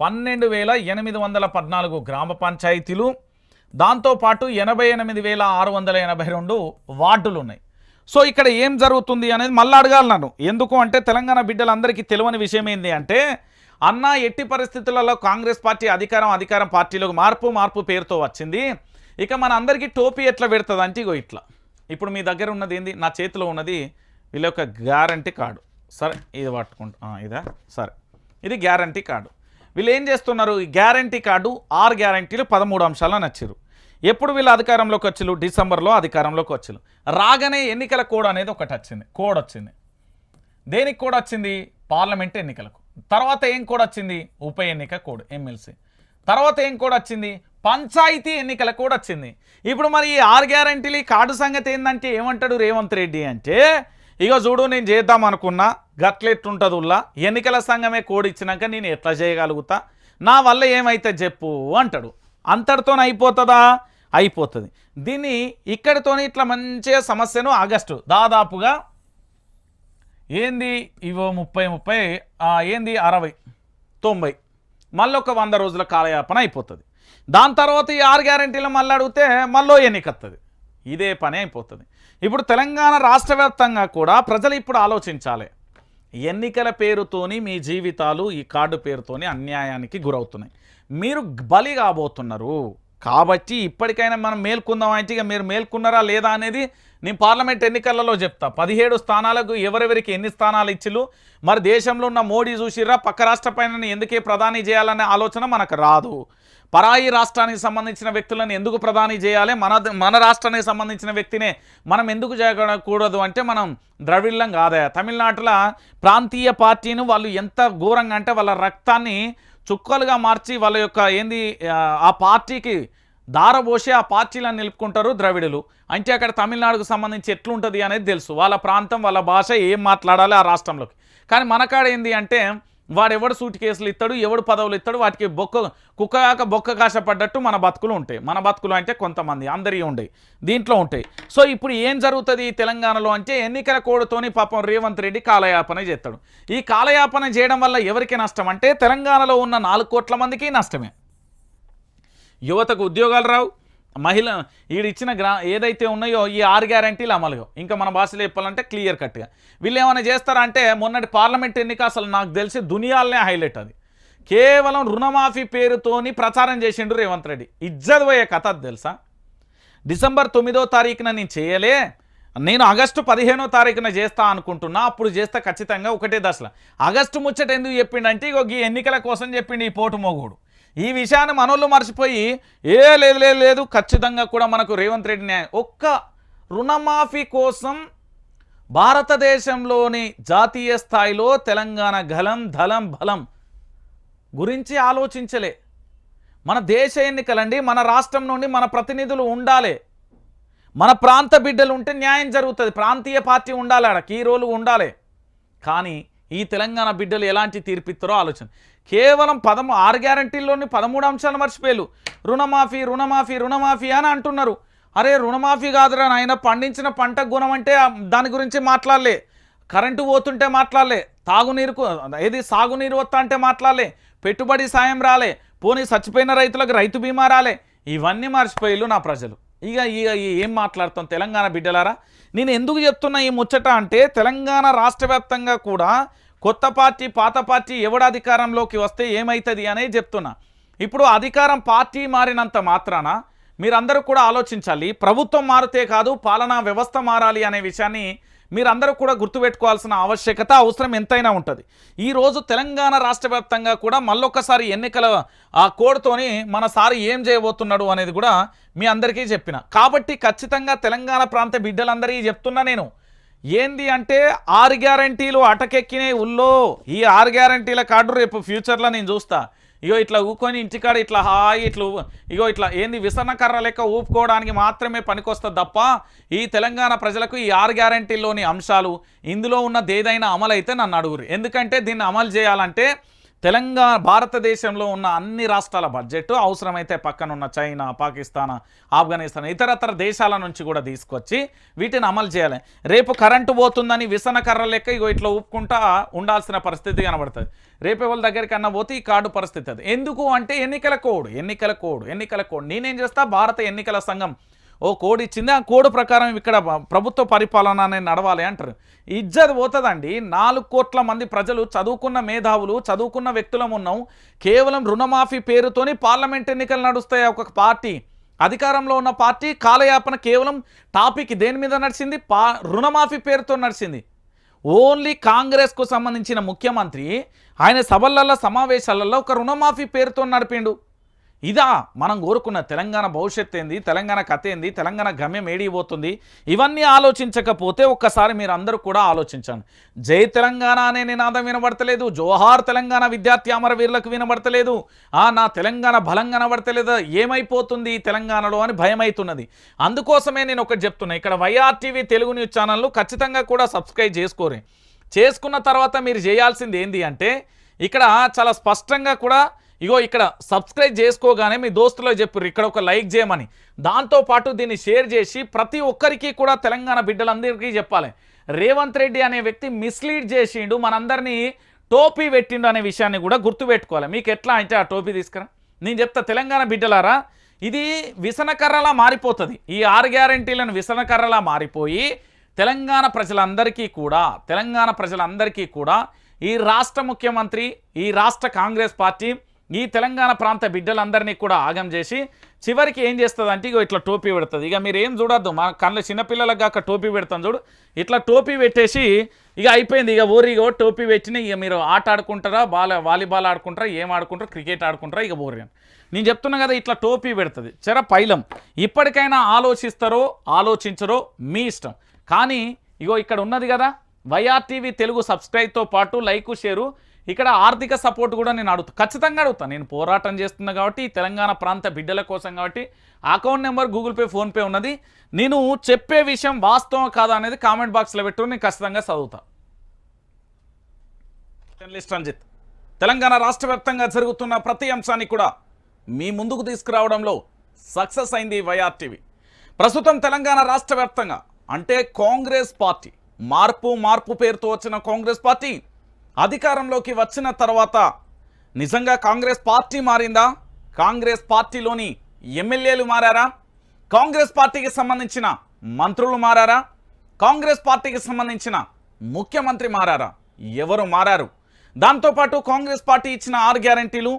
పన్నెండు వేల ఎనిమిది వందల పద్నాలుగు గ్రామ పంచాయతీలు దాంతోపాటు ఎనభై ఎనిమిది వేల ఆరు వందల ఎనభై రెండు వార్డులు ఉన్నాయి సో ఇక్కడ ఏం జరుగుతుంది అనేది మళ్ళీ అడగాలి నన్ను. ఎందుకు అంటే తెలంగాణ బిడ్డలందరికీ తెలియని విషయం ఏంటి అంటే అన్న ఎట్టి పరిస్థితులలో కాంగ్రెస్ పార్టీ అధికారం అధికారం పార్టీలోకి మార్పు మార్పు పేరుతో వచ్చింది. ఇక మన అందరికీ టోపీ ఎట్లా పెడుతుంది అంటే ఇగో ఇట్లా. ఇప్పుడు మీ దగ్గర ఉన్నది ఏంది? నా చేతిలో ఉన్నది వీళ్ళ యొక్క గ్యారంటీ కార్డు. సరే ఇది పట్టుకుంటా. ఇదా? సరే. ఇది గ్యారంటీ కార్డు. వీళ్ళు ఏం చేస్తున్నారు? ఈ గ్యారంటీ కార్డు ఆరు గ్యారంటీలు పదమూడు అంశాలు నచ్చారు. ఎప్పుడు వీళ్ళు అధికారంలోకి వచ్చారు డిసెంబర్లో అధికారంలోకి వచ్చారు రాగానే ఎన్నికల కోడ్ అనేది ఒకటి వచ్చింది. కోడ్ వచ్చింది. దేనికి కోడ్ వచ్చింది? పార్లమెంట్ ఎన్నికలకు. తర్వాత ఏం కోడ్ వచ్చింది? ఉప ఎన్నిక కోడ్ ఎమ్మెల్సీ. తర్వాత ఏం కోడ్ వచ్చింది? పంచాయతీ ఎన్నికల కోడ్ వచ్చింది. ఇప్పుడు మరి ఈ ఆరు గ్యారంటీలు ఈ కార్డు సంగతి ఏంటంటే ఏమంటాడు రేవంత్ రెడ్డి అంటే ఇక చూడు నేను చేద్దాం అనుకున్నా. గట్లెట్టుంటుంది ఉల్లా ఎన్నికల సంఘమే కోడ్ ఇచ్చినాక నేను ఎట్లా చేయగలుగుతా? నా వల్ల ఏమైతే చెప్పు అంటాడు. అంతటితో అయిపోతుందా? అయిపోతుంది. దీన్ని ఇక్కడితోనే ఇట్లా మంచిగా సమస్యను ఆగస్టు. దాదాపుగా ఏంది? ఇవో ముప్పై ముప్పై ఏంది? అరవై తొంభై. మళ్ళీ ఒక వంద రోజుల కాలయాపన అయిపోతుంది. దాని తర్వాత ఈ ఆరు గ్యారంటీలు మళ్ళీ అడిగితే మళ్ళీ ఎన్నికత్తది. ఇదే పని అయిపోతుంది. ఇప్పుడు తెలంగాణ రాష్ట్ర వ్యాప్తంగా కూడా ప్రజలు ఇప్పుడు ఆలోచించాలి. ఎన్నికల పేరుతోని మీ జీవితాలు ఈ కార్డు పేరుతోని అన్యాయానికి గురవుతున్నాయి. మీరు బలి కాబోతున్నారు. కాబట్టి ఇప్పటికైనా మనం మేల్కొందాం అంటే ఇక మీరు మేల్కొన్నారా లేదా అనేది నేను పార్లమెంట్ ఎన్నికలలో చెప్తా. పదిహేడు స్థానాలకు ఎవరెవరికి ఎన్ని స్థానాలు ఇచ్చిలు మరి దేశంలో ఉన్న మోడీ చూసిర్రా? పక్క రాష్ట్ర పైన ఎందుకే ప్రధాని చేయాలనే ఆలోచన మనకు రాదు. పరాయి రాష్ట్రానికి సంబంధించిన వ్యక్తులను ఎందుకు ప్రధాని చేయాలి? మన మన రాష్ట్రానికి సంబంధించిన వ్యక్తినే మనం ఎందుకు చేయకూడదు అంటే మనం ద్రవిళ్ళం కాదా. తమిళనాడులో ప్రాంతీయ పార్టీని వాళ్ళు ఎంత ఘోరంగా అంటే వాళ్ళ రక్తాన్ని చుక్కలుగా మార్చి వాళ్ళ యొక్క ఏంది ఆ పార్టీకి దారబోసి ఆ పార్టీలను నిలుపుకుంటారు ద్రవిడులు. అంటే అక్కడ తమిళనాడుకు సంబంధించి ఎట్లుంటుంది అనేది తెలుసు. వాళ్ళ ప్రాంతం వాళ్ళ భాష ఏం మాట్లాడాలి ఆ రాష్ట్రంలోకి. కానీ మనకాడ ఏంది అంటే వాడు ఎవడు సూటి కేసులు ఇస్తాడు ఎవడు పదవులు ఇస్తాడు వాటికి బొక్క కుక్క కాక బొక్క కాశపడ్డట్టు మన బతుకులు ఉంటాయి. మన బతుకులు అంటే కొంతమంది అందరి ఉండయి దీంట్లో ఉంటాయి సో ఇప్పుడు ఏం జరుగుతుంది తెలంగాణలో అంటే ఎన్నికల కోడ్తోని పాపం రేవంత్ రెడ్డి కాలయాపన చేస్తాడు ఈ కాలయాపన చేయడం వల్ల ఎవరికి నష్టం అంటే తెలంగాణలో ఉన్న నాలుగు కోట్ల మందికి నష్టమే. యువతకు ఉద్యోగాలు రావు. మహిళ ఈడిచ్చిన గ్రా ఏదైతే ఉన్నాయో ఈ ఆరు గ్యారంటీలు అమలుగా ఇంకా మన భాషలో చెప్పాలంటే క్లియర్ కట్గా. వీళ్ళు ఏమైనా చేస్తారంటే మొన్నటి పార్లమెంట్ ఎన్నిక అసలు నాకు తెలిసి దునియాలనే హైలైట్ అది. కేవలం రుణమాఫీ పేరుతోని ప్రచారం చేసిండు రేవంత్ రెడ్డి. ఇజ్జత్ పోయే కథ అది తెలుసా? డిసెంబర్ తొమ్మిదో తారీఖున నేను చేయలే. నేను ఆగస్టు పదిహేనో తారీఖున చేస్తా అనుకుంటున్నా. అప్పుడు చేస్తే ఖచ్చితంగా ఒకటే దశలో ఆగస్టు ముచ్చట ఎందుకు చెప్పిండంటే ఇగో ఈ ఎన్నికల కోసం చెప్పిండు ఈ పోటు మోగుడు. ఈ విషయాన్ని మనోళ్ళు మర్చిపోయి ఏ లేదు లేదు లేదు ఖచ్చితంగా కూడా మనకు రేవంత్ రెడ్డి న్యాయం. ఒక్క రుణమాఫీ కోసం భారతదేశంలోని జాతీయ స్థాయిలో తెలంగాణ గలం ధలం బలం గురించి ఆలోచించలే. మన దేశ ఎన్నికలండి మన రాష్ట్రం నుండి మన ప్రతినిధులు ఉండాలి. మన ప్రాంత బిడ్డలు ఉంటే న్యాయం జరుగుతుంది ప్రాంతీయ పార్టీ ఉండాలి ఆడ కీరోలు ఉండాలి. కానీ ఈ తెలంగాణ బిడ్డలు ఎలాంటి తీర్పిస్తారో ఆలోచన. కేవలం పదము ఆరు గ్యారంటీల్లోని పదమూడు అంశాలు మర్చిపోయారు. రుణమాఫీ రుణమాఫీ రుణమాఫీ అని అంటున్నారు. అరే రుణమాఫీ కాదురా నాయన పండించిన పంట గుణం అంటే దాని గురించి మాట్లాడలే. కరెంటు పోతుంటే మాట్లాడలే. తాగునీరుకు ఏది సాగునీరు వస్తా అంటే మాట్లాడలే. పెట్టుబడి సాయం రాలే. పోనీ చచ్చిపోయిన రైతులకు రైతు బీమా రాలే. ఇవన్నీ మర్చిపోయిల్లు నా ప్రజలు. ఇక ఇక ఏం మాట్లాడుతాం తెలంగాణ బిడ్డలారా? నేను ఎందుకు చెప్తున్నా ఈ ముచ్చట అంటే తెలంగాణ రాష్ట్ర కూడా కొత్త పార్టీ పాత పార్టీ ఎవడ అధికారంలోకి వస్తే ఏమవుతుంది అనేది చెప్తున్నా. ఇప్పుడు అధికారం పార్టీ మారినంత మాత్రాన మీరందరూ కూడా ఆలోచించాలి ప్రభుత్వం మారితే కాదు పాలనా వ్యవస్థ మారాలి అనే విషయాన్ని మీరందరూ కూడా గుర్తుపెట్టుకోవాల్సిన ఆవశ్యకత అవసరం ఎంతైనా ఉంటుంది. ఈరోజు తెలంగాణ రాష్ట్ర వ్యాప్తంగా కూడా మళ్ళొక్కసారి ఎన్నికల ఆ కోడ్తోని మన సారి ఏం చేయబోతున్నాడు అనేది కూడా మీ అందరికీ చెప్పిన. కాబట్టి ఖచ్చితంగా తెలంగాణ ప్రాంత బిడ్డలందరికీ చెప్తున్నా నేను. ఏంది అంటే ఆరు గ్యారంటీలు అటకెక్కినాయి ఉల్లో. ఈ ఆరు గ్యారంటీల కార్డు రేపు ఫ్యూచర్లో నేను చూస్తా. ఇగో ఇట్లా ఊకొని ఇంటికాడ ఇట్లా హాయి ఇట్లా ఊ- ఇగో ఇట్లా ఏంది విసన కర్ర లెక్క ఊపుకోవడానికి మాత్రమే పనికొస్తుంది తప్ప ఈ తెలంగాణ ప్రజలకు ఈ ఆరు గ్యారంటీలోని అంశాలు ఇందులో ఉన్నదేదైనా అమలు అయితే నన్ను అడుగురు ఎందుకంటే దీన్ని అమలు చేయాలంటే తెలంగాణ భారతదేశంలో ఉన్న అన్ని రాష్ట్రాల బడ్జెట్ అవసరమైతే పక్కనున్న చైనా పాకిస్తాన్ ఆఫ్ఘనిస్తాన్ ఇతరతర దేశాల నుంచి కూడా తీసుకొచ్చి వీటిని అమలు చేయాలి. రేపు కరెంటు పోతుందని విసన కర్ర లెక్క ఇగో ఇట్లా ఊపుకుంటా ఉండాల్సిన పరిస్థితి కనబడుతుంది. రేపే వాళ్ళ దగ్గరికన్నా పోతే ఈ కార్డు పరిస్థితి అది. ఎందుకు అంటే ఎన్నికల కోడ్ ఎన్నికల కోడ్ ఎన్నికల కోడ్. నేనేం చేస్తా? భారత ఎన్నికల సంఘం ఓ కోడ్ ఇచ్చింది. ఆ కోడ్ ప్రకారం ఇక్కడ ప్రభుత్వ పరిపాలన అనేది నడవాలి అంటారు. ఇజ్జత్ పోతుందండి. నాలుగు కోట్ల మంది ప్రజలు చదువుకున్న మేధావులు చదువుకున్న వ్యక్తులం ఉన్నాం. కేవలం రుణమాఫీ పేరుతోని పార్లమెంట్ ఎన్నికలు నడుస్తాయి. ఒక పార్టీ అధికారంలో ఉన్న పార్టీ కాలయాపన కేవలం టాపిక్ దేని మీద నడిచింది? పా రుణమాఫీ పేరుతో నడిచింది. ఓన్లీ కాంగ్రెస్కు సంబంధించిన ముఖ్యమంత్రి ఆయన సభలలో సమావేశాలలో ఒక రుణమాఫీ పేరుతో నడిపిండు. ఇదా మనం కోరుకున్న తెలంగాణ భవిష్యత్ ఏంది తెలంగాణ కథ ఏంది తెలంగాణ గమ్యం ఏడిపోతుంది ఇవన్నీ ఆలోచించకపోతే ఒక్కసారి మీరు అందరూ కూడా ఆలోచించండి. జై తెలంగాణ అనే నినాదం వినబడతలేదు. జోహార్ తెలంగాణ విద్యార్థి అమరవీరులకు వినబడతలేదు. ఆ నా తెలంగాణ బలం కనబడతలేదు. ఏమైపోతుంది తెలంగాణలో అని భయమవుతున్నది అందుకోసమే నేను ఒకటి చెప్తున్నా. ఇక్కడ వైఆర్టీవీ తెలుగు న్యూస్ ఛానల్ను ఖచ్చితంగా కూడా సబ్స్క్రైబ్ చేసుకోరే. చేసుకున్న తర్వాత మీరు చేయాల్సింది ఏంది అంటే ఇక్కడ చాలా స్పష్టంగా కూడా ఇగో ఇక్కడ సబ్స్క్రైబ్ చేసుకోగానే మీ దోస్తులో చెప్పారు ఇక్కడ ఒక లైక్ చేయమని. దాంతోపాటు దీన్ని షేర్ చేసి ప్రతి ఒక్కరికి కూడా తెలంగాణ బిడ్డలందరికీ చెప్పాలి. రేవంత్ రెడ్డి అనే వ్యక్తి మిస్లీడ్ చేసిండు మనందరినీ టోపీ పెట్టిండు అనే విషయాన్ని కూడా గుర్తుపెట్టుకోవాలి. మీకు ఎట్లా అంటే ఆ టోపీ తీసుకురా. నేను చెప్తా తెలంగాణ బిడ్డలారా ఇది విసనకర్రలా మారిపోతుంది. ఈ ఆరు గ్యారంటీలను విసనకర్రలా మారిపోయి తెలంగాణ ప్రజలందరికీ కూడా తెలంగాణ ప్రజలందరికీ కూడా ఈ రాష్ట్ర ముఖ్యమంత్రి ఈ రాష్ట్ర కాంగ్రెస్ పార్టీ ఈ తెలంగాణ ప్రాంత బిడ్డలందరినీ కూడా ఆగం చేసి చివరికి ఏం చేస్తుంది అంటే ఇగో ఇట్లా టోపీ పెడుతుంది. ఇక మీరు ఏం చూడొద్దు. మా కళ్ళ చిన్నపిల్లలకు కాక టోపీ పెడతాం చూడు. ఇట్లా టోపీ పెట్టేసి ఇక అయిపోయింది. ఇక ఊరి ఇగో టోపీ పెట్టిన ఇక మీరు ఆట ఆడుకుంటారా? Ball volleyball ఆడుకుంటారా? ఏం ఆడుకుంటారా? క్రికెట్ ఆడుకుంటారా? ఇక ఊరి నేను చెప్తున్నా కదా ఇట్లా టోపీ పెడుతుంది. చెర పైలం. ఇప్పటికైనా ఆలోచిస్తారో ఆలోచించరో మీ ఇష్టం. కానీ ఇగో ఇక్కడ ఉన్నది కదా. వైఆర్టీవీ తెలుగు సబ్స్క్రైబ్తో పాటు లైక్ షేరు. ఇక్కడ ఆర్థిక సపోర్ట్ కూడా నేను అడుగుతా. ఖచ్చితంగా అడుగుతాను నేను పోరాటం చేస్తున్నా కాబట్టి తెలంగాణ ప్రాంత బిడ్డల కోసం కాబట్టి account number Google Pay PhonePe ఉన్నది. నేను చెప్పే విషయం వాస్తవం కాదా అనేది కామెంట్ బాక్స్లో పెట్టు నేను ఖచ్చితంగా చదువుతా. జర్నలిస్ట్ రంజిత్ తెలంగాణ రాష్ట్ర జరుగుతున్న ప్రతి అంశాన్ని కూడా మీ ముందుకు తీసుకురావడంలో సక్సెస్ అయింది వైఆర్టీవీ. ప్రస్తుతం తెలంగాణ రాష్ట్ర అంటే కాంగ్రెస్ పార్టీ మార్పు మార్పు పేరుతో వచ్చిన కాంగ్రెస్ పార్టీ అధికారంలోకి వచ్చిన తర్వాత నిజంగా కాంగ్రెస్ పార్టీ మారిందా? కాంగ్రెస్ పార్టీలోని ఎమ్మెల్యేలు మారారా? కాంగ్రెస్ పార్టీకి సంబంధించిన మంత్రులు మారారా? కాంగ్రెస్ పార్టీకి సంబంధించిన ముఖ్యమంత్రి మారారా? ఎవరు మారారు? దాంతోపాటు కాంగ్రెస్ పార్టీ ఇచ్చిన ఆరు గ్యారంటీలు